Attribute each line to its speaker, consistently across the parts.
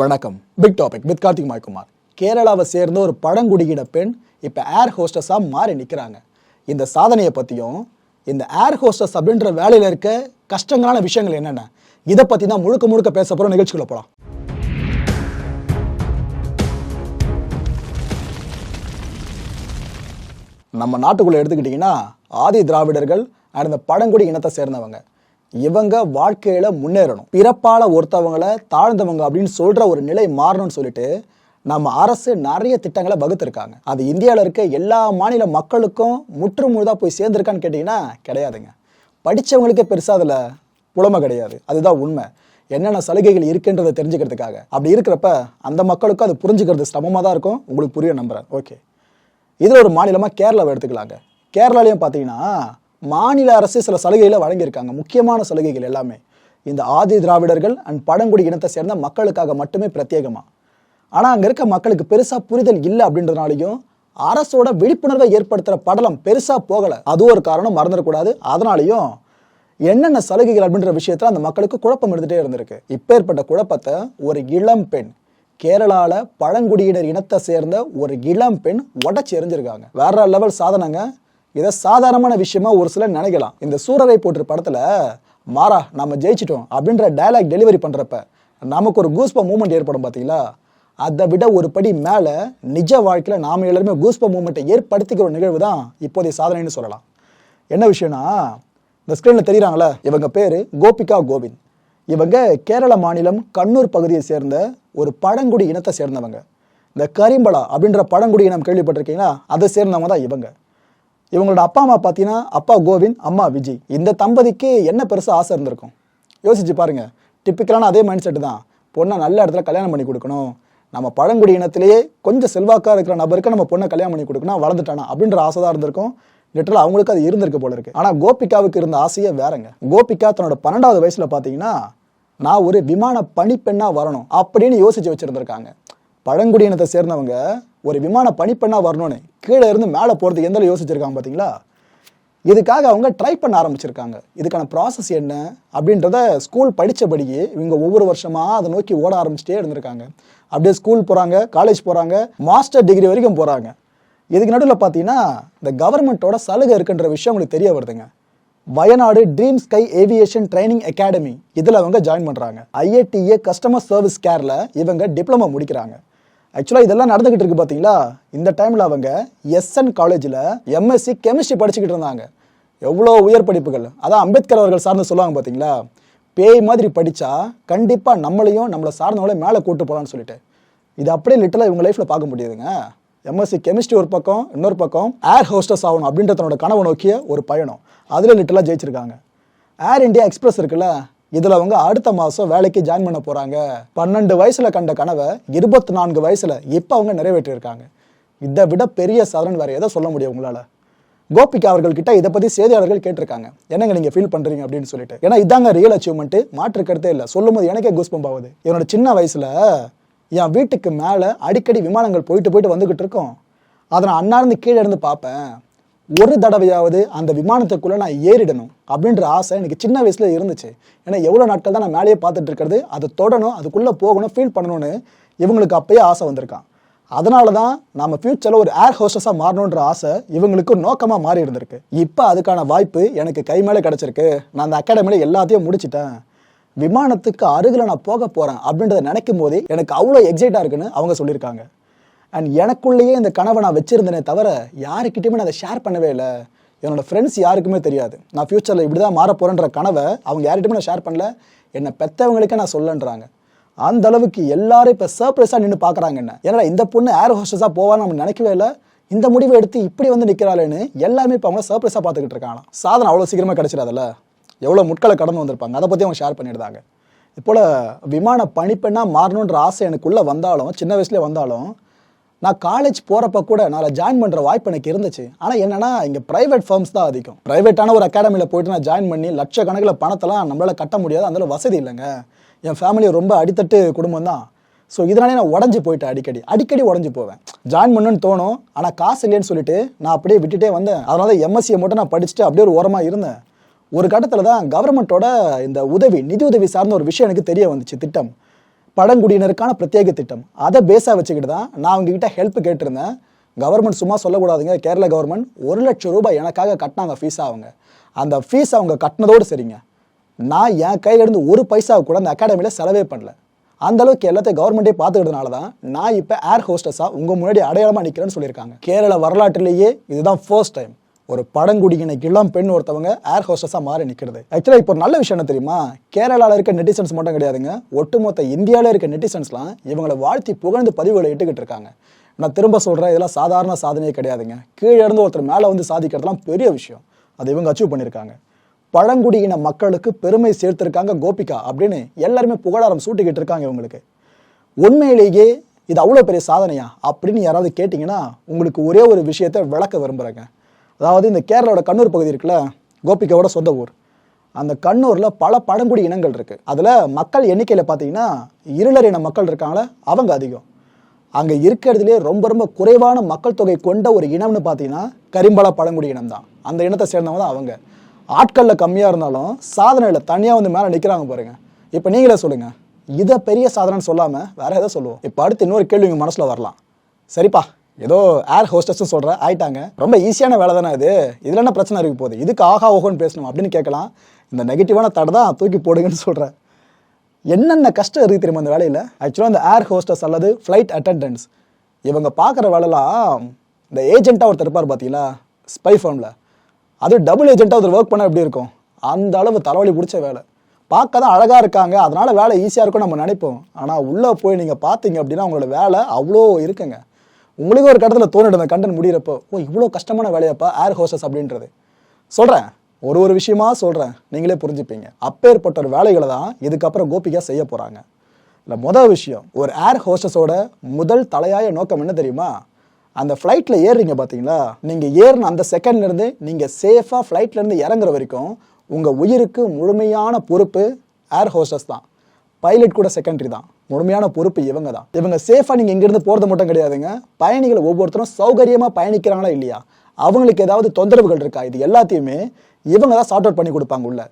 Speaker 1: வணக்கம். Big topic with Karthik Maikumar கேரளாவை சேர்ந்த ஒரு பழங்குடியின பெண் இப்போ ஏர் ஹோஸ்டஸாக மாறி நிற்கிறாங்க இந்த சாதனையை பற்றியும் இந்த ஏர் ஹோஸ்டஸ் அப்படின்ற வேலையில் இருக்க கஷ்டங்களான விஷயங்கள் என்னென்ன? இதை பற்றி தான் முழுக்க முழுக்க பேச போகிற நிகழ்ச்சிக்குள்ள போகலாம் நம்ம நாட்டுக்குள்ளே எடுத்துக்கிட்டிங்கன்னா ஆதி திராவிடர்கள் அண்ட் இந்த பழங்குடி இனத்தை சேர்ந்தவங்க. இவங்க வாழ்க்கையில முன்னேறணும். பிறப்பால ஒருத்தவங்களை தாழ்ந்தவங்க அப்படின்னு சொல்ற ஒரு நிலை மாறணும்னு சொல்லிட்டு நம்ம அரசு நிறைய திட்டங்களை வகுத்திருக்காங்க. அது இந்தியாவில் இருக்க எல்லா மாநில மக்களுக்கும் முற்றுமுழுதாக போய் சேர்ந்திருக்கான்னு கேட்டிங்கன்னா கிடையாதுங்க. படித்தவங்களுக்கே பெருசாக அதில் புலமை கிடையாது. அதுதான் உண்மை. என்னென்ன சலுகைகள் இருக்குன்றதை தெரிஞ்சுக்கிறதுக்காக. அப்படி இருக்கிறப்ப அந்த மக்களுக்கும் அது புரிஞ்சுக்கிறது சிரமமாக தான் இருக்கும். உங்களுக்கு புரிய நம்புறேன். ஓகே இதில் ஒரு மாநிலமாக கேரளாவை எடுத்துக்கலாங்க. கேரளாலையும் பார்த்தீங்கன்னா மாநில அரசு சில சலுகைகளை வழங்கியிருக்காங்க. முக்கியமான சலுகைகள் எல்லாமே. இந்த ஆதி திராவிடர்கள் அண்ட் பழங்குடி இனத்தை சேர்ந்த மக்களுக்காக மட்டுமே பிரத்யேகமாக ஆனால் அங்கே இருக்க மக்களுக்கு பெருசாக புரிதல் இல்லை அப்படின்றதுனாலையும் அரசோட விழிப்புணர்வை ஏற்படுத்துகிற படலம் பெருசாக போகலை. அது ஒரு காரணம் மறந்துடக்கூடாது. அதனாலையும் என்னென்ன சலுகைகள் அப்படின்ற விஷயத்தில் அந்த மக்களுக்கு குழப்பம் இருந்துகிட்டே இருந்திருக்கு. இப்பேற்பட்ட குழப்பத்தை ஒரு இளம் பெண் கேரளாவில் பழங்குடியினர் இனத்தை சேர்ந்த ஒரு இளம் பெண் உடச்சி எறிஞ்சிருக்காங்க. வேற லெவல் சாதனைங்க. இதை சாதாரணமான விஷயமா ஒரு சிலர் நினைக்கலாம். இந்த சூரரை போட்டு படத்துல மாறா நம்ம ஜெயிச்சிட்டோம் அப்படின்ற டைலாக் டெலிவரி பண்றப்ப நமக்கு ஒரு கூஸ்ப மூமெண்ட் ஏற்படும் பாத்தீங்களா? அதை விட ஒரு படி மேல நிஜ வாழ்க்கையில நாம எல்லாருமே கூஸ்ப மூமெண்ட்டை ஏற்படுத்திக்கிற ஒரு நிகழ்வு தான் இப்போதைய சாதனைன்னு சொல்லலாம். என்ன விஷயம்னா இந்த ஸ்க்ரீனில் தெரியுறாங்களே இவங்க பேர் கோபிகா கோவிந்த். இவங்க கேரள மாநிலம் கண்ணூர் பகுதியை சேர்ந்த ஒரு பழங்குடி இனத்தை சேர்ந்தவங்க. இந்த கரிம்பலா அப்படின்ற பழங்குடி இனம் கேள்விப்பட்டிருக்கீங்களா? அதை சேர்ந்தவங்க தான் இவங்க. இவங்களோட அப்பா அம்மா பார்த்தீங்கன்னா அப்பா கோவிந்த் அம்மா விஜய். இந்த தம்பதிக்கு என்ன பெருசாக ஆசை இருந்திருக்கும்? யோசிச்சு பாருங்க. டிப்பிக்கலான அதே மைண்ட் செட்டு தான். பொண்ணை நல்ல இடத்துல கல்யாணம் பண்ணி கொடுக்கணும். நம்ம பழங்குடி இனத்திலேயே கொஞ்சம் செல்வாக்காக இருக்கிற நபருக்கு நம்ம பொண்ணை கல்யாணம் பண்ணி கொடுக்கணும் வளர்ந்துட்டானா அப்படின்ற ஆசை தான் இருந்திருக்கும். லிட்டரல் அவங்களுக்கு அது இருந்திருக்கு போல இருக்கு. ஆனால் கோபிகாவுக்கு இருந்த ஆசையே வேறங்க. கோபிகா தன்னோட பன்னெண்டாவது வயசுல பார்த்தீங்கன்னா நான் ஒரு விமான பணிப்பெண்ணா வரணும் அப்படின்னு யோசிச்சு வச்சிருந்திருக்காங்க. பழங்குடியினத்தை சேர்ந்தவங்க ஒரு விமான பனிப்பெண்ணாக வரணும்னு கீழே இருந்து மேலே போகிறதுக்கு எந்த யோசிச்சிருக்காங்க பார்த்தீங்களா இதுக்காக அவங்க ட்ரை பண்ண ஆரம்பிச்சிருக்காங்க. இதுக்கான ப்ராசஸ் என்ன அப்படின்றத ஸ்கூல் படித்தபடியே இவங்க ஒவ்வொரு வருஷமாக அதை நோக்கி ஓட ஆரம்பிச்சிட்டே இருந்திருக்காங்க. அப்படியே ஸ்கூல் போகிறாங்க காலேஜ் போகிறாங்க மாஸ்டர் டிகிரி வரைக்கும் போகிறாங்க இதுக்கு நடுவில் பார்த்தீங்கன்னா இந்த கவர்மெண்ட்டோட சலுகை இருக்குன்ற விஷயம் உங்களுக்கு தெரிய வருதுங்க. Wayanad dream sky aviation training academy இதில் அவங்க ஜாயின் பண்ணுறாங்க ஐஏடிஏ கஸ்டமர் சர்வீஸ் கேரில் இவங்க டிப்ளமோ முடிக்கிறாங்க. ஆக்சுவலாக இதெல்லாம் நடந்துகிட்டு இருக்கு பார்த்தீங்களா இந்த டைமில் அவங்க எஸ்என் காலேஜில் எம்எஸ்சி கெமிஸ்ட்ரி படிச்சுக்கிட்டு இருந்தாங்க. எவ்வளோ உயர் படிப்புகள். அதான் அம்பேத்கர் அவர்கள் சார்ந்து சொல்லுவாங்க பார்த்தீங்களா பேய் மாதிரி படித்தா கண்டிப்பாக நம்மளையும் நம்மளை சார்ந்தவங்கள மேலே கூட்டு போகலான்னு சொல்லிட்டு. இது அப்படியே லிட்டலாக இவங்க லைஃப்பில் பார்க்க முடியுதுங்க. எம்எஸ்சி கெமிஸ்ட்ரி ஒரு பக்கம் இன்னொரு பக்கம் ஏர் ஹோஸ்டஸ் ஆகணும் அப்படின்ற தன்னோட கனவு நோக்கிய ஒரு பயணம். அதில் லிட்டலாக ஜெயிச்சிருக்காங்க. ஏர் இந்தியா எக்ஸ்பிரஸ் இருக்குல்ல? இதில் அவங்க அடுத்த மாதம் வேலைக்கு ஜாயின் பண்ண போகிறாங்க பன்னெண்டு வயசில் கண்ட கனவை இருபத்தி நான்கு வயசில் இப்போ அவங்க நிறைவேற்றியிருக்காங்க. இதை விட பெரிய சாதனை வேறு எதை சொல்ல முடியும் உங்களால்? கோபிகா அவர்கள் கிட்ட இதை பற்றி செய்தியாளர்கள் கேட்டிருக்காங்க. என்னங்க நீங்கள் ஃபீல் பண்ணுறீங்க அப்படின்னு சொல்லிட்டு. ஏன்னா இதாங்க ரியல் அச்சீவ்மெண்ட் மாற்று கருத்தே இல்லை. சொல்லும்போது எனக்கே கூஸ்பம்ப் ஆகுது. என்னோட சின்ன வயசில் என் வீட்டுக்கு மேலே அடிக்கடி விமானங்கள் போயிட்டு போயிட்டு வந்துகிட்டு இருக்கோம். அதை நான் அன்னார்ந்து கீழே இருந்து பார்ப்பேன். ஒரு தடவையாவது அந்த விமானத்துக்குள்ளே நான் ஏறிடணும் அப்படின்ற ஆசை எனக்கு சின்ன வயசில் இருந்துச்சு. ஏன்னா எவ்வளோ நாட்கள் தான் நான் மேலேயே பார்த்துட்டு இருக்கிறது அதை தொடணும் அதுக்குள்ளே போகணும் ஃபீல் பண்ணணும்னு இவங்களுக்கு அப்பயே ஆசை வந்திருக்கான். அதனால தான் நம்ம ஃப்யூச்சரில் ஒரு ஏர் ஹோஸ்டஸாக மாறணுன்ற ஆசை இவங்களுக்கு நோக்கமாக மாறி இருந்திருக்கு. இப்போ அதுக்கான வாய்ப்பு எனக்கு கை மேலே கிடச்சிருக்கு. நான் அந்த அகாடமியில் எல்லாத்தையும் முடிச்சிட்டேன். விமானத்துக்கு அருகில் நான் போக போகிறேன் அப்படின்றத நினைக்கும் போதே எனக்கு அவ்வளோ எக்ஸைட்டாக இருக்குன்னு அவங்க சொல்லியிருக்காங்க. அண்ட் எனக்குள்ளேயே இந்த கனவை நான் வச்சிருந்தேனே தவிர யாருக்கிட்டையுமே நான் அதை ஷேர் பண்ணவே இல்லை. என்னோட ஃப்ரெண்ட்ஸ் யாருக்குமே தெரியாது. நான் ஃப்யூச்சரில் இப்படி தான் மாற போகிறேன்ற கனவை அவங்க யார்கிட்டையுமே நான் ஷேர் பண்ணல. என்னை பெற்றவங்களுக்கே நான் சொல்லன்றாங்க. அந்த அளவுக்கு எல்லாரும் இப்போ சர்ப்ரைஸாக நின்று பார்க்குறாங்க என்ன? ஏன்னா இந்த பொண்ணு ஏர் ஹோஸ்டஸாக போவான்னு நம்ம நினைக்கவே இல்லை. இந்த முடிவை எடுத்து இப்படி வந்து நிற்கிறாளேன்னு எல்லாமே இப்போ அவங்கள சர்ப்ரைஸாக பார்த்துக்கிட்டு இருக்காங்க சாதனை அவ்வளோ சீக்கிரமாக கிடச்சிடாதுல்ல? எவ்வளோ முட்களை கடந்து வந்திருப்பாங்க. அதை பற்றி அவங்க ஷேர் பண்ணியிருந்தாங்க இப்போல விமான பணிப்பெண்ணாக மாறணுன்ற ஆசை எனக்குள்ளே வந்தாலும் சின்ன வயசுலேயே வந்தாலும் நான் காலேஜ் போகிறப்ப கூட நான் ஜாயின் பண்ணுற வாய்ப்பு எனக்கு இருந்துச்சு. ஆனால் என்னென்னா இங்கே ப்ரைவேட் ஃபார்ம்ஸ் தான் அதிகம். ப்ரைவேட்டான ஒரு அகாடமியில் போயிட்டு நான் ஜாயின் பண்ணி லட்சக்கணக்கில் பணத்தெல்லாம் நம்மளால் கட்ட முடியாது. அந்த வசதி இல்லைங்க. என் ஃபேமிலி ரொம்ப அடித்தட்டு குடும்பம் தான். ஸோ இதனாலே நான் உடஞ்சி போயிட்டேன் அடிக்கடி. அடிக்கடி உடஞ்சி போவேன். ஜாயின் பண்ணுன்னு தோணும். ஆனால் காசு இல்லைன்னு சொல்லிட்டு நான் அப்படியே விட்டுட்டே வந்தேன். அதனால எம்எஸ்சியை மட்டும் நான் படிச்சுட்டு அப்படியே ஒரு ஓரமாக இருந்தேன். ஒரு கட்டத்தில் தான் கவர்மெண்ட்டோட இந்த உதவி நிதி உதவி சார்ந்த ஒரு விஷயம் எனக்கு தெரிய வந்துச்சு திட்டம். பழங்குடியினருக்கான பிரத்யேக திட்டம். அதை பேஸாக வச்சுக்கிட்டு தான் நான் அவங்ககிட்ட ஹெல்ப் கேட்டிருந்தேன். கவர்மெண்ட் சும்மா சொல்லக்கூடாதுங்க. கேரள கவர்மெண்ட் ஒரு லட்சம் ரூபாய் எனக்காக கட்டினாங்க ஃபீஸ் அவங்க. அந்த ஃபீஸ் அவங்க கட்டினதோடு சரிங்க. நான் என் கையிலேருந்து ஒரு பைசாவை கூட அந்த அகாடமியில் செலவே பண்ணல. அந்த அளவுக்கு எல்லாத்தையும் கவர்மெண்ட்டே பார்த்துக்கிறதுனால தான் நான் இப்போ ஏர் ஹோஸ்டஸாக உங்கள் முன்னாடி அடையாளமாக நிற்கிறேன்னு சொல்லியிருக்காங்க. கேரள வரலாற்றிலேயே இதுதான் ஃபர்ஸ்ட் டைம் ஒரு பழங்குடியின இளம் பெண் ஒருத்தவங்க ஏர் ஹோஸ்டஸாக மாறி நிற்கிறது ஆக்சுவலாக இப்போ நல்ல விஷயம் என்ன தெரியுமா? கேரளாவில் இருக்க நெட்டிசன்ஸ் மட்டும் கிடையாதுங்க. ஒட்டுமொத்த இந்தியாவில் இருக்க நெட்டிசன்ஸ்லாம் இவங்களை வாழ்த்தி புகழ்ந்து பதிவுகளை இட்டுக்கிட்டு இருக்காங்க. நான் திரும்ப சொல்கிறேன் இதெல்லாம் சாதாரண சாதனையே கிடையாதுங்க. கீழே இருந்து ஒருத்தர் மேலே வந்து சாதிக்கிறதுலாம் பெரிய விஷயம். அதை இவங்க அச்சீவ் பண்ணியிருக்காங்க. பழங்குடியின மக்களுக்கு பெருமை சேர்த்திருக்காங்க கோபிகா அப்படின்னு எல்லாருமே புகழாரம் சூட்டிக்கிட்டு இருக்காங்க இவங்களுக்கு. உண்மையிலேயே இது அவ்வளோ பெரிய சாதனையா அப்படின்னு யாராவது கேட்டிங்கன்னா உங்களுக்கு ஒரே ஒரு விஷயத்தை விளக்க விரும்புகிறேங்க அதாவது இந்த கேரளாவோட கண்ணூர் பகுதி இருக்குல்ல கோபிகாவோட சொந்த ஊர். அந்த கண்ணூரில் பல பழங்குடி இனங்கள் இருக்குது அதில் மக்கள் எண்ணிக்கையில் பார்த்தீங்கன்னா இருளர் இன மக்கள் இருக்காங்களே அவங்க அதிகம். அங்கே இருக்கிறதுலே ரொம்ப ரொம்ப குறைவான மக்கள் தொகை கொண்ட ஒரு இனம்னு பார்த்தீங்கன்னா கரிம்பள பழங்குடி இனம் தான் அந்த இனத்தை சேர்ந்தவங்க தான் அவங்க. ஆட்களில் கம்மியாக இருந்தாலும் சாதனையில் தனியாக வந்து மேலே நிற்கிறாங்க பாருங்கள் இப்போ நீங்களே சொல்லுங்கள் இதை பெரிய சாதனைன்னு சொல்லாமல் வேறு எதை சொல்லுவோம்? இப்போ அடுத்து இன்னொரு கேள்வி உங்கள் மனசில் வரலாம். சரிப்பா. ஏதோ ஏர் ஹோஸ்டஸ்னு சொல்கிறேன் ஆயிட்டாங்க. ரொம்ப ஈஸியான வேலை தானே அது. இதில் என்ன பிரச்சனை இருக்கு போகுது? இதுக்கு ஆஹா ஓகோன்னு பேசணும் அப்படின்னு கேட்கலாம். இந்த நெகட்டிவான தடை தான் தூக்கி போடுங்கன்னு சொல்கிறேன் என்னென்ன கஷ்டம் இருக்குது தெரியுமா அந்த வேலையில்? ஆக்சுவலாக இந்த ஏர் ஹோஸ்டஸ் அல்லது ஃப்ளைட் அட்டண்டன்ஸ் இவங்க பார்க்குற வேலைலாம் இந்த ஏஜென்ட்டாக ஒருத்தர் இருப்பார் பார்த்தீங்களா ஸ்பை ஃபார்மில் அது டபுள் ஏஜென்ட்டாக ஒருத்தர் ஒர்க் பண்ணால் எப்படி இருக்கும்? அந்த அளவு தலைவலி பிடிச்ச வேலை. பார்க்க தான் அழகாக இருக்காங்க. அதனால் வேலை ஈஸியாக இருக்கும் நம்ம நினைப்போம். ஆனால் உள்ளே போய் நீங்கள் பார்த்தீங்க அப்படின்னா உங்களோட வேலை அவ்வளோ இருக்குங்க. உங்களுக்கு ஒரு கட்டத்தில் தோணிடும் அந்த கண்டென்ட் முடியிறப்போ ஓ இவ்வளோ கஷ்டமான வேலையாப்பா ஏர் ஹோஸ்டஸ் அப்படின்றது. சொல்கிறேன் ஒரு ஒரு விஷயமா சொல்கிறேன் நீங்களே புரிஞ்சுப்பீங்க. அப்பேற்பட்ட ஒரு வேலைகளை தான் இதுக்கப்புறம் கோபிகா செய்ய போகிறாங்க இல்லை மொதல் விஷயம் ஒரு ஏர் ஹோஸ்டஸோட முதல் தலையாய நோக்கம் என்ன தெரியுமா? அந்த ஃப்ளைட்டில் ஏறுறீங்க பார்த்தீங்களா நீங்கள் ஏறின அந்த செகண்ட்லேருந்து நீங்கள் சேஃபாக ஃப்ளைட்லேருந்து இறங்குற வரைக்கும் உங்கள் உயிருக்கு முழுமையான பொறுப்பு ஏர் ஹோஸ்டஸ் தான். பைலட் கூட செகண்டரி தான். முழுமையான பொறுப்பு இவங்க தான். இவங்க சேஃபாக நீங்கள் இங்கேருந்து போகிறது மட்டும் கிடையாதுங்க. பயணிகள் ஒவ்வொருத்தரும் சௌகரியமாக பயணிக்கிறாங்களா இல்லையா? அவங்களுக்கு ஏதாவது தொந்தரவுகள் இருக்கா? இது எல்லாத்தையுமே இவங்க தான் சார்ட் அவுட் பண்ணி கொடுப்பாங்க உள்ள.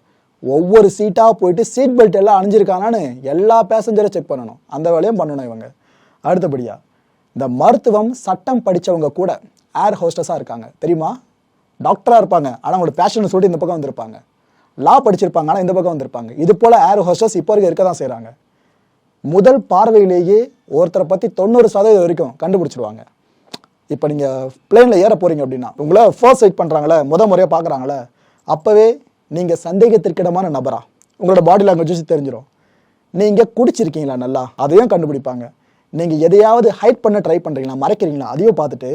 Speaker 1: ஒவ்வொரு சீட்டாக போயிட்டு சீட் பெல்ட் எல்லாம் அணிஞ்சிருக்காங்கன்னு எல்லா பேசஞ்சரும் செக் பண்ணணும். அந்த வேலையும் பண்ணணும் இவங்க. அடுத்தபடியாக இந்த மருத்துவம் சட்டம் படித்தவங்க கூட ஏர் ஹோஸ்டஸாக இருக்காங்க. தெரியுமா? டாக்டராக இருப்பாங்க. ஆனால் அவங்களோட பேஷன் சொல்லிட்டு இந்த பக்கம் வந்திருப்பாங்க. லா படிச்சிருப்பாங்க ஆனால் இந்த பக்கம் வந்திருப்பாங்க. இது போல் ஏர் ஹோஸ்டஸ் இப்போ வரைக்கும் இருக்க தான் செய்கிறாங்க முதல் பார்வையிலேயே ஒருத்தரை பற்றி தொண்ணூறு சதவீதம் வரைக்கும் கண்டுபிடிச்சிடுவாங்க இப்போ நீங்கள் பிளேனில் ஏற போகிறீங்க அப்படின்னா உங்களை ஃபர்ஸ்ட் சைட் பண்ணுறாங்களே முத முறையாக பார்க்குறாங்களே அப்போவே நீங்கள் சந்தேகத்திற்கிடமான நபரா? உங்களோட பாடி லாங்குவேஜ் வச்சு தெரிஞ்சிடும் நீங்கள் குடிச்சிருக்கீங்களா நல்லா? அதையும் கண்டுபிடிப்பாங்க. நீங்கள் எதையாவது ஹைட் பண்ண ட்ரை பண்ணுறீங்களா மறைக்கிறீங்களா? அதையும் பார்த்துட்டு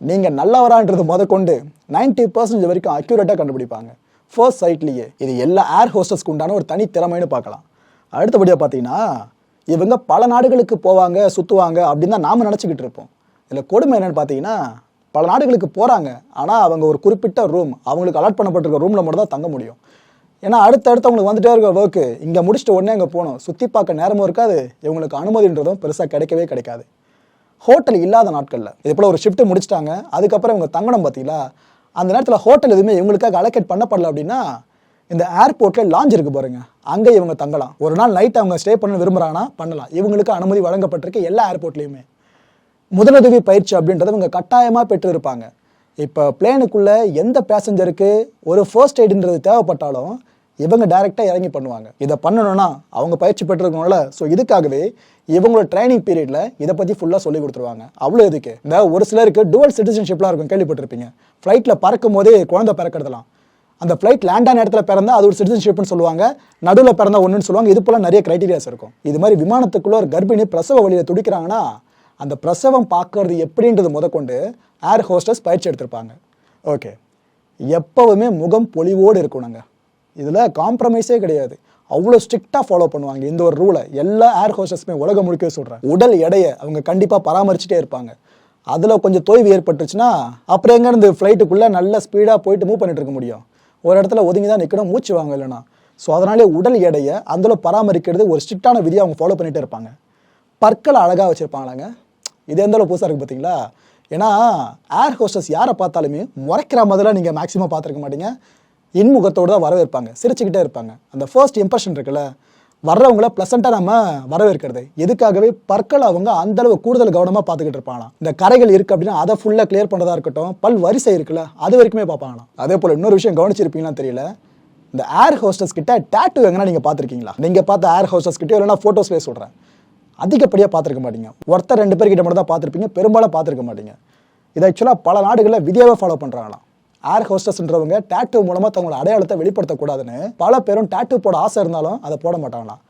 Speaker 1: நீங்கள் நல்லவரான்றது முத கொண்டு நைன்ட்டி பர்சன்டேஜ் வரைக்கும் அக்யூரேட்டாக கண்டுபிடிப்பாங்க. ஃபர்ஸ்ட் சைட்லேயே இது எல்லா ஏர் ஹோஸ்டஸ்க்கு உண்டான ஒரு தனி திறமைன்னு பார்க்கலாம். அடுத்தபடியாக பார்த்தீங்கன்னா இவங்க பல நாடுகளுக்கு போவாங்க சுற்றுவாங்க அப்படின்னு தான் நாம் நினச்சிக்கிட்டு இருப்போம். இதில் கொடுமை என்னன்னு பார்த்தீங்கன்னா பல நாடுகளுக்கு போகிறாங்க ஆனால் அவங்க ஒரு குறிப்பிட்ட ரூம் அவங்களுக்கு அலாட் பண்ணப்பட்டிருக்க ரூமில் மட்டும் தான் தங்க முடியும். ஏன்னா அடுத்தடுத்து அவங்களுக்கு வந்துட்டே இருக்க ஒர்க்கு இங்கே முடிச்சுட்டு உடனே அங்கே போகணும். சுற்றி பார்க்க நேரமும் இருக்காது. இவங்களுக்கு அனுமதின்றதும் பெருசாக கிடைக்கவே கிடைக்காது. ஹோட்டல் இல்லாத நாட்களில் இது போல் ஒரு ஷிஃப்ட்டு முடிச்சிட்டாங்க. அதுக்கப்புறம் இவங்க தங்கணும் பார்த்தீங்களா அந்த நேரத்தில் ஹோட்டல் எதுவுமே இவங்களுக்காக அலோகேட் பண்ணப்படல அப்படின்னா இந்த ஏர்போர்ட்டில் லாஞ்ச் இருக்கு பாருங்க. அங்கே இவங்க தங்கலாம். ஒரு நாள் நைட் அவங்க ஸ்டே பண்ண விரும்புகிறாங்கன்னா பண்ணலாம். இவங்களுக்கு அனுமதி வழங்கப்பட்டிருக்கு எல்லா ஏர்போர்ட்லேயுமே முதலுதவி பயிற்சி அப்படின்றத இவங்க கட்டாயமாக பெற்று இருப்பாங்க இப்போ பிளேனுக்குள்ளே எந்த பேசஞ்சருக்கு ஒரு ஃபர்ஸ்ட் எய்டுன்றது தேவைப்பட்டாலும் இவங்க டைரெக்டாக இறங்கி பண்ணுவாங்க. இதை பண்ணணும்னா அவங்க பயிற்சி பெற்றிருக்கணும்ல. ஸோ இதுக்காகவே இவங்களோட ட்ரைனிங் பீரியடில் இதை பற்றி ஃபுல்லாக சொல்லி கொடுத்துருவாங்க. அவ்வளோ இதுக்கு. இந்த ஒரு சிலருக்கு டுவல் சிட்டிசன்ஷிப்லாம் இருக்கும் கேள்விப்பட்டிருப்பீங்க. ஃப்ளைட்டில் பறக்கும் போதே குழந்தை பிறக்கிறதுலாம் அந்த ஃப்ளைட் லேண்ட் ஆன இடத்துல பிறந்தா அது ஒரு சிட்டிசன்ஷிப்னு சொல்லுவாங்க. நடுவில் பிறந்தா ஒன்றுன்னு சொல்லுவாங்க. இது போல நிறைய க்ரைட்டீரியாஸ் இருக்கும். இது மாதிரி விமானத்துக்குள்ள ஒரு கர்ப்பிணி பிரசவ வழியில் துடிக்கிறாங்கன்னா அந்த பிரசவம் பார்க்கறது எப்படின்றது முதற்கொண்டு ஏர் ஹோஸ்டஸ் பயிற்சி எடுத்திருப்பாங்க. ஓகே எப்போவுமே முகம் பொலிவோடு இருக்கணுங்க. இதில் காம்ப்ரமைஸே கிடையாது. அவ்வளோ ஸ்ட்ரிக்டாக ஃபாலோ பண்ணுவாங்க. இந்த ஒரு ரூலை எல்லா ஏர் ஹோஸ்டஸுமே உலகம் முழுக்க சொல்கிறேன் உடல் எடையை அவங்க கண்டிப்பாக பராமரிச்சுட்டே இருப்பாங்க. அதில் கொஞ்சம் தொய்வு ஏற்பட்டுச்சுன்னா அப்புறம் எங்கேருந்து ஃப்ளைட்டுக்குள்ளே நல்ல ஸ்பீடாக போயிட்டு மூவ் பண்ணிட்டு இருக்க முடியும். ஒரு இடத்துல ஒதுங்கி தான் நிற்கணும் மூச்சு வாங்க இல்லைனா ஸோ அதனாலே உடல் எடையை அதில் பராமரிக்கிறது ஒரு ஸ்ட்ரிக்டான விதியை அவங்க ஃபாலோ பண்ணிகிட்டே இருப்பாங்க. பற்களை அழகாக வச்சுருப்பாங்களாங்க. இது எந்த அளவு புதுசாக இருக்குது பார்த்தீங்களா ஏன்னா ஏர் ஹோஸ்டஸ் யாரை பார்த்தாலுமே முறைக்கிற மாதிரிலாம் நீங்கள் மேக்ஸிமம் பார்த்துருக்க மாட்டீங்க. இன்முகத்தோடு தான் வரவேற்பாங்க சிரிச்சுக்கிட்டே இருப்பாங்க. அந்த ஃபர்ஸ்ட் இம்ப்ரெஷன் இருக்குல்ல வர்றவங்கள ப்ளசண்ட்டாக நம்ம வரவேற்கிறது. எதுக்காகவே? பற்கள் அவங்க அந்தளவு கூடுதல் கவனமாக பார்த்துக்கிட்டு இருப்பாங்களாம். இந்த கரைகள் இருக்குது அப்படின்னா அதை ஃபுல்லாக கிளியர் பண்ணுறதா இருக்கட்டும். பல் வரிசை இருக்குல்ல அது வரைக்குமே பார்ப்பாங்களாம். அதே போல் இன்னொரு விஷயம் கவனிச்சிருப்பீங்களான்னு தெரியல. இந்த ஏர் ஹோஸ்டஸ் கிட்ட டேட்டு எங்கன்னா நீங்கள் பார்த்துருக்கீங்களா? நீங்கள் பார்த்த ஏர் ஹோஸ்டஸ் கிட்டே இல்லைனா ஃபோட்டோஸ்லேயே சொல்கிறேன் அதிகப்படியாக பார்த்துருக்க மாட்டீங்க. ஒருத்தர் ரெண்டு பேர்கிட்ட மட்டும் தான் பார்த்துருப்பீங்க. பெரும்பாலும் பார்த்துருக்க மாட்டீங்க. இது ஆக்சுவலாக பல நாடுகளில் விதியாவே ஃபாலோ பண்ணுறாங்களாம் ஏர் ஹோஸ்டஸ்ன்றவங்க டேட்டு மூலமாக தங்களோட அடையாளத்தை வெளிப்படுத்தக்கூடாதுன்னு பல பேரும் டேட்டூ போட ஆசை இருந்தாலும் அதை போட மாட்டாங்களாம்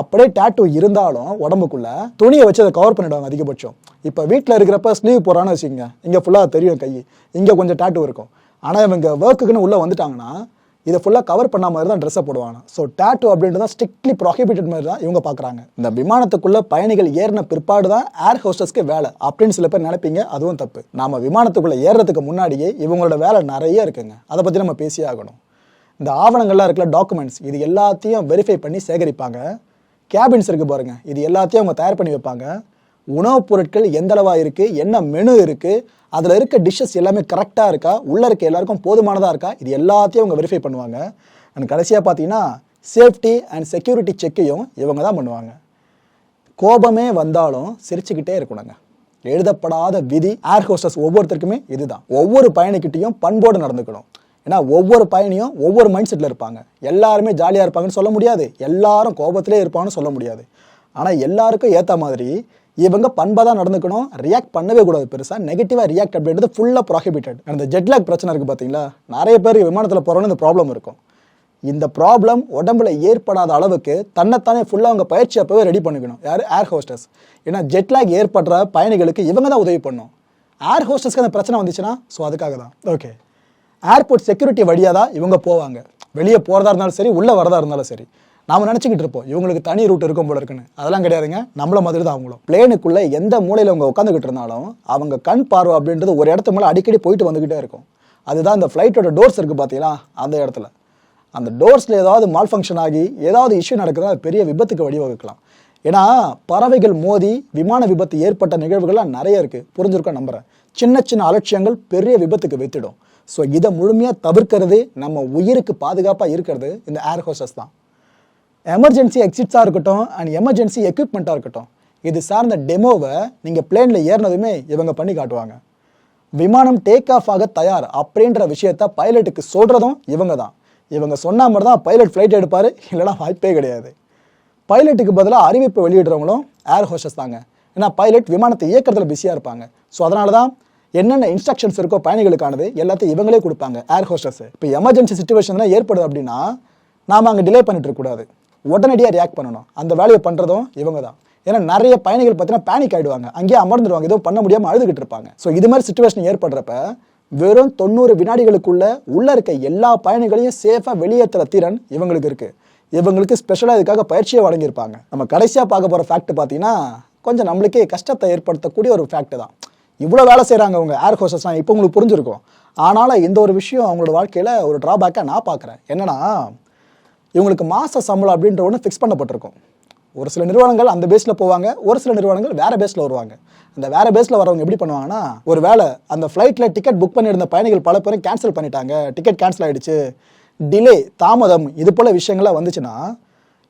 Speaker 1: அப்படியே டேட்டூ இருந்தாலும் உடம்புக்குள்ள துணியை வச்சு அதை கவர் பண்ணிடுவாங்க அதிகபட்சம். இப்போ வீட்டில் இருக்கிறப்ப ஸ்லீவ் போடுறான்னு வச்சுக்கோங்க. இங்கே ஃபுல்லாக தெரியும் கை. இங்கே கொஞ்சம் டேட்டூ இருக்கும். ஆனால் இவங்க ஒர்க்குக்குன்னு உள்ளே வந்துட்டாங்கன்னா இதை ஃபுல்லாக கவர் பண்ண மாதிரி தான் ட்ரெஸ்ஸை போடுவாங்க. ஸோ டேட்டு அப்படின்றது தான் ஸ்ட்ரிக்ட்லி ப்ராஹிபிட்டட் மாதிரி தான் இவங்க பார்க்குறாங்க இந்த விமானத்துக்குள்ளே பயணிகள் ஏறின பிற்பாடு தான் ஏர் ஹோஸ்டஸ்க்கு வேலை. அப்படின்னு சில பேர் நினைப்பீங்க அதுவும் தப்பு. நாம விமானத்துக்குள்ளே ஏறுறதுக்கு முன்னாடியே இவங்களோட வேலை நிறைய இருக்குங்க. அதை பற்றி நம்ம பேசியே ஆகணும். இந்த ஆவணங்கள்லாம் இருக்கிற டாக்குமெண்ட்ஸ் இது எல்லாத்தையும் வெரிஃபை பண்ணி சேகரிப்பாங்க. கேபின்ஸ் இருக்குது பாருங்கள் இது எல்லாத்தையும் அவங்க தயார் பண்ணி வைப்பாங்க. உணவுப் பொருட்கள் எந்த இருக்குது என்ன மெனு இருக்குது அதில் இருக்க டிஷ்ஷஸ் எல்லாமே கரெக்டாக இருக்கா உள்ளே இருக்க எல்லாருக்கும் போதுமானதாக இருக்கா இது எல்லாத்தையும் அவங்க வெரிஃபை பண்ணுவாங்க. அண்ட் கடைசியாக பார்த்தீங்கன்னா சேஃப்டி அண்ட் செக்யூரிட்டி செக்கையும் இவங்க தான் பண்ணுவாங்க. கோபமே வந்தாலும் சிரிச்சுக்கிட்டே இருக்கணுங்க. எழுதப்படாத விதி ஏர் ஹோஸ்டஸ் ஒவ்வொருத்தருக்குமே இதுதான். ஒவ்வொரு பயணிக்கிட்டையும் பண்போடு நடந்துக்கணும். ஏன்னா ஒவ்வொரு பயணியும் ஒவ்வொரு மைண்ட் செட்டில் இருப்பாங்க. எல்லாருமே ஜாலியாக இருப்பாங்கன்னு சொல்ல முடியாது. எல்லாரும் கோபத்திலே இருப்பாங்கன்னு சொல்ல முடியாது. ஆனால் எல்லாருக்கும் ஏற்ற மாதிரி இவங்க பண்பாக தான் நடந்துக்கணும். ரியாக்ட் பண்ணவே கூடாது பெருசாக நெகட்டிவாக ரியாக்ட் அப்படின்றது ஃபுல்லாக ப்ராஹிபிட்டட் அந்த ஜெட்லாக் பிரச்சனை இருக்குது பார்த்தீங்களா நிறைய பேர் விமானத்தில் போகிறோன்னு இந்த ப்ராப்ளம் இருக்கும். இந்த ப்ராப்ளம் உடம்புல ஏற்படாத அளவுக்கு தன்னைத்தானே ஃபுல்லாக அவங்க பயிற்சி அப்பவே ரெடி பண்ணிக்கணும். யார்? ஏர் ஹோஸ்டஸ் ஏன்னா ஜெட்லாக் ஏற்படுற பயணிகளுக்கு இவங்க தான் உதவி பண்ணும். ஏர் ஹோஸ்டஸ்க்கு அந்த பிரச்சனை வந்துச்சுன்னா ஸோ அதுக்காக தான். ஓகே ஏர்போர்ட் செக்யூரிட்டி வழியாக தான் இவங்க போவாங்க. வெளியே போகிறதா இருந்தாலும் சரி உள்ளே வரதா இருந்தாலும் சரி. நாம் நினச்சிக்கிட்டு இருப்போம் இவங்களுக்கு தனி ரூட் இருக்கும் போல இருக்குன்னு. அதெல்லாம் கிடையாதுங்க. நம்மள மாதிரி தான் அவங்களும். பிளேனுக்குள்ளே எந்த மூலையில் அவங்க உட்காந்துக்கிட்டு இருந்தாலும் அவங்க கண் பார்வை அப்படின்றது ஒரு இடத்து மேலே அடிக்கடி போயிட்டு வந்துக்கிட்டே இருக்கும். அதுதான் இந்த ஃப்ளைட்டோட டோர்ஸ் இருக்குது பார்த்தீங்களா அந்த இடத்துல. அந்த டோர்ஸில் ஏதாவது மால் ஃபங்க்ஷன் ஆகி ஏதாவது இஷ்யூ நடக்குதா அது பெரிய விபத்துக்கு வழிவகுக்கலாம். ஏன்னா பறவைகள் மோதி விமான விபத்து ஏற்பட்ட நிகழ்வுகள்லாம் நிறைய இருக்குது புரிஞ்சிருக்கோம் நம்புறேன். சின்ன சின்ன அலட்சியங்கள் பெரிய விபத்துக்கு வித்திடும். ஸோ இதை முழுமையாக தவிர்க்கிறது நம்ம உயிருக்கு பாதுகாப்பாக இருக்கிறது இந்த ஏர் ஹோஸ்டஸ் தான். எமர்ஜென்சி எக்ஸிட்ஸாக இருக்கட்டும் அண்ட் எமர்ஜென்சி எக்யூப்மெண்ட்டாக இருக்கட்டும் இது சார்ந்த டெமோவை நீங்கள் பிளேனில் ஏறினதுமே இவங்க பண்ணி காட்டுவாங்க. விமானம் டேக் ஆஃப் ஆக தயார் அப்படின்ற விஷயத்த பைலட்டுக்கு சொல்கிறதும் இவங்க தான். இவங்க சொன்ன மாதிரி தான் பைலட் ஃப்ளைட் எடுப்பார் இல்லைனா வாய்ப்பே கிடையாது. பைலட்டுக்கு பதிலாக அறிவிப்பு வெளியிடுறவங்களும் ஏர் ஹோஸ்டஸ் தாங்க. ஏன்னா பைலட் விமானத்தை இயக்கிறதுல பிஸியாக இருப்பாங்க. ஸோ அதனால தான் என்னென்ன இன்ஸ்ட்ரக்ஷன்ஸ் இருக்கோ பயணிகளுக்கானது எல்லாத்தையும் இவங்களே கொடுப்பாங்க ஏர் ஹோஸ்டஸ் இப்போ எமர்ஜென்சி சுச்சுவேஷன் ஏற்படுது அப்படின்னா நாம் அங்கே டிலே பண்ணிட்டு இருக்கக்கூடாது உடனடியாக ரியாக்ட் பண்ணணும். அந்த வேலையை பண்ணுறதும் இவங்க தான் ஏன்னா நிறைய பயணிகள் பார்த்தீங்கன்னா பேனிக் ஆகிடுவாங்க அங்கேயே அமர்ந்துடுவாங்க எதுவும் பண்ண முடியாமல் அழுதுகிட்டு இருப்பாங்க. ஸோ இது மாதிரி சுச்சுவேஷன் ஏற்படுறப்ப வெறும் தொண்ணூறு வினாடிகளுக்குள்ள உள்ள இருக்க எல்லா பயணிகளையும் சேஃபாக வெளியேற்றுற திறன் இவங்களுக்கு இருக்குது இவங்களுக்கு ஸ்பெஷலாக இதுக்காக பயிற்சியை வழங்கியிருப்பாங்க. நம்ம கடைசியாக பார்க்க போகிற ஃபேக்ட் பார்த்தீங்கன்னா கொஞ்சம் நம்மளுக்கே கஷ்டத்தை ஏற்படுத்தக்கூடிய ஒரு ஃபேக்ட் தான். இவ்வளோ வேலை செய்கிறாங்க அவங்க ஏர் ஹோஸ்டஸ்லாம் இப்போ உங்களுக்கு புரிஞ்சிருக்கும். ஆனாலும் இந்த ஒரு விஷயம் அவங்களோட வாழ்க்கையில் ஒரு ட்ராபேக்காக நான் பார்க்குறேன். என்னன்னா இவங்களுக்கு மாத சம்பளம் அப்படின்ற ஒன்று ஃபிக்ஸ் பண்ணப்பட்டிருக்கும். ஒரு சில நிறுவனங்கள் அந்த பேஸில் போவாங்க ஒரு சில நிறுவனங்கள் வேறு பேஸில் வருவாங்க. அந்த வேறு பேஸில் வரவங்க எப்படி பண்ணுவாங்கன்னா ஒரு வேளை அந்த ஃப்ளைட்டில் டிக்கெட் புக் பண்ணியிருந்த பயணிகள் பல பேரும் கேன்சல் பண்ணிட்டாங்க டிக்கெட் கேன்சல் ஆகிடுச்சு டிலே தாமதம் இது போல் விஷயங்கள்லாம் வந்துச்சுன்னா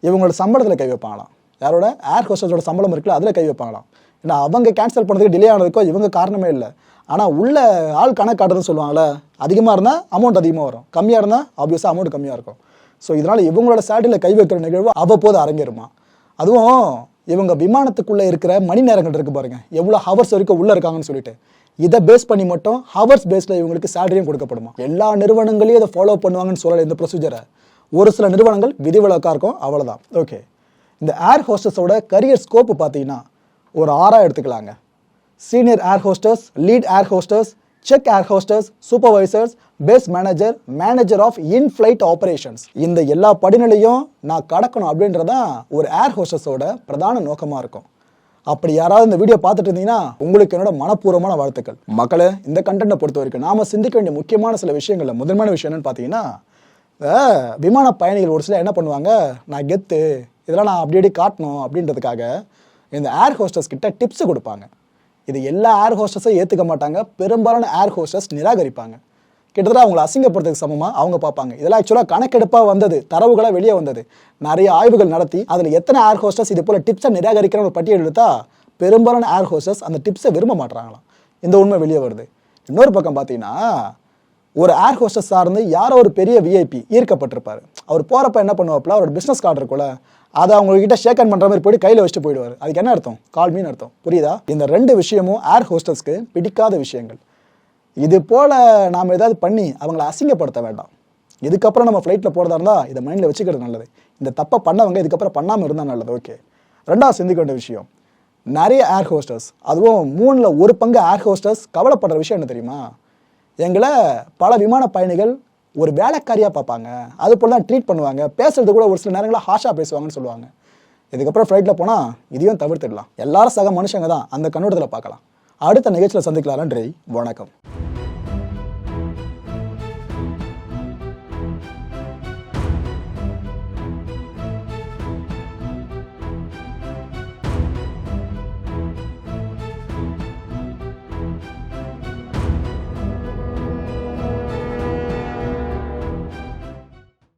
Speaker 1: இவங்களோட சம்பளத்தில் கை வைப்பாங்களாம். யாரோட? ஏர் ஹோஸ்டஸோட சம்பளம் இருக்குல்ல அதில் கை வைப்பாங்களாம். ஏன்னா அவங்க கேன்சல் பண்ணதுக்கு டிலே ஆனதுக்கோ இவங்க காரணமே இல்லை. ஆனால் உள்ள ஆள் கணக்கு காட்டுறதுன்னு சொல்லுவாங்கல்ல அதிகமாக இருந்தால் அமௌண்ட் அதிகமாக வரும். கம்மியாக இருந்தால் ஆப்வியஸாக அமௌண்ட் கம்மியாக இருக்கும். ஸோ இதனால் இவங்களோட சேட்டில் கை வைக்கிற நிகழ்வு அவ்வப்போது அரங்கேறுமா? அதுவும் இவங்க விமானத்துக்குள்ளே இருக்கிற மணி நேரங்கள் இருக்கு பாருங்கள் எவ்வளோ ஹவர்ஸ் வரைக்கும் உள்ளே இருக்காங்கன்னு சொல்லிட்டு. இதை பேஸ் பண்ணி மட்டும் ஹவர்ஸ் பேஸில் இவங்களுக்கு சேலரியும் கொடுக்கப்படுமா? எல்லா நிறுவனங்களையும் இதை ஃபாலோ பண்ணுவாங்கன்னு சொல்லலை இந்த ப்ரொசீஜரை ஒரு சில நிறுவனங்கள் விதிவிலக்காக இருக்கும் அவ்வளோதான் ஓகே இந்த ஏர் ஹோஸ்டஸோட கரியர் ஸ்கோப்பு பார்த்தீங்கன்னா ஒரு ஆறாக எடுத்துக்கலாங்க. Senior air hostess lead air hostess check air hostess supervisors base manager manager of in flight operations இந்த எல்லா படிநிலையும் நான் கடக்கணும் அப்படின்றதான் ஒரு ஏர் ஹோஸ்டஸோட பிரதான நோக்கமாக இருக்கும். அப்படி யாராவது இந்த வீடியோ பார்த்துட்டு இருந்தீங்கன்னா உங்களுக்கு என்னோட மனப்பூர்வமான வாழ்த்துக்கள். மக்களை இந்த கண்டென்ட்டை பொறுத்த வரைக்கும் நாம சிந்திக்க வேண்டிய முக்கியமான சில விஷயங்கள்ல முதன்மையான விஷயம் என்னன்னு பார்த்தீங்கன்னா விமான பயணிகள் ஒரு சிலர் என்ன பண்ணுவாங்க நான் கெத்து இதெல்லாம் நான் அப்படி அப்படி காட்டணும் அப்படின்றதுக்காக இந்த ஏர் ஹோஸ்டர்ஸ் கிட்ட டிப்ஸ் கொடுப்பாங்க. இது எல்லா ஏர் ஹோஸ்டஸும் ஏற்றுக்க மாட்டாங்க. பெரும்பாலான ஏர் ஹோஸ்டஸ் நிராகரிப்பாங்க. கிட்டத்தட்ட அவங்களை அசிங்கப்படுறதுக்கு சமமாக அவங்க பார்ப்பாங்க. இதெல்லாம் ஆக்சுவலாக கணக்கெடுப்பாக வந்தது. தரவுகளாக வெளியே வந்தது. நிறைய ஆய்வுகள் நடத்தி அதில் எத்தனை ஏர் ஹோஸ்டஸ் இது போல் டிப்ஸை நிராகரிக்கிற ஒரு பட்டியல் எடுத்தா பெரும்பாலான ஏர் ஹோஸ்டஸ் அந்த டிப்ஸை விரும்ப மாட்டுறாங்களாம் இந்த உண்மை வெளியே வருது. இன்னொரு பக்கம் பார்த்தீங்கன்னா ஒரு ஏர் ஹோஸ்டஸ் சார்ந்து யாரோ ஒரு பெரிய விஐபி ஈர்க்கப்பட்டிருப்பாரு. அவர் போகிறப்ப என்ன பண்ணுவாப்பில்? அவரோட பிஸ்னஸ் கார்டு இருக்கும்ல அதை அவங்ககிட்ட ஷேக் ஹேண்ட் பண்ணுற மாதிரி போயிட்டு கையில் வச்சுட்டு போயிடுவார். அதுக்கு என்ன அர்த்தம்? கால் மீன் அர்த்தம். புரியுதா? இந்த ரெண்டு விஷயமும் ஏர் ஹோஸ்டஸ்க்கு பிடிக்காத விஷயங்கள். இது போல் நாம் ஏதாவது பண்ணி அவங்கள அசிங்கப்படுத்த வேண்டாம். இதுக்கப்புறம் நம்ம ஃப்ளைட்டில் போகிறதா இருந்தால் இதை மைண்டில் வச்சுக்கிறது நல்லது. இந்த தப்பை பண்ணவங்க இதுக்கப்புறம் பண்ணாமல் இருந்தால் நல்லது. ஓகே ரெண்டாவது சிந்திக்க வேண்டிய விஷயம். நிறைய ஏர் ஹோஸ்டர்ஸ் அதுவும் மூணில் ஒரு பங்கு ஏர் ஹோஸ்டர்ஸ் கவலைப்படுற விஷயம் என்ன தெரியுமா? எங்களை பல விமான பயணிகள் ஒரு வேலைக்காரியாக பார்ப்பாங்க. அது போல் தான் ட்ரீட் பண்ணுவாங்க. பேசுறது கூட ஒரு சில நேரங்களில் ஹாஷாக பேசுவாங்கன்னு சொல்லுவாங்க. இதுக்கப்புறம் ஃப்ளைட்டில் போனால் இதையும் தவிர்த்துடலாம். எல்லாரும் சக மனுஷங்க தான் அந்த கண்ணோட்டத்தில் பார்க்கலாம். அடுத்த நிகழ்ச்சியில் சந்திக்கலாம் நன்றி வணக்கம்.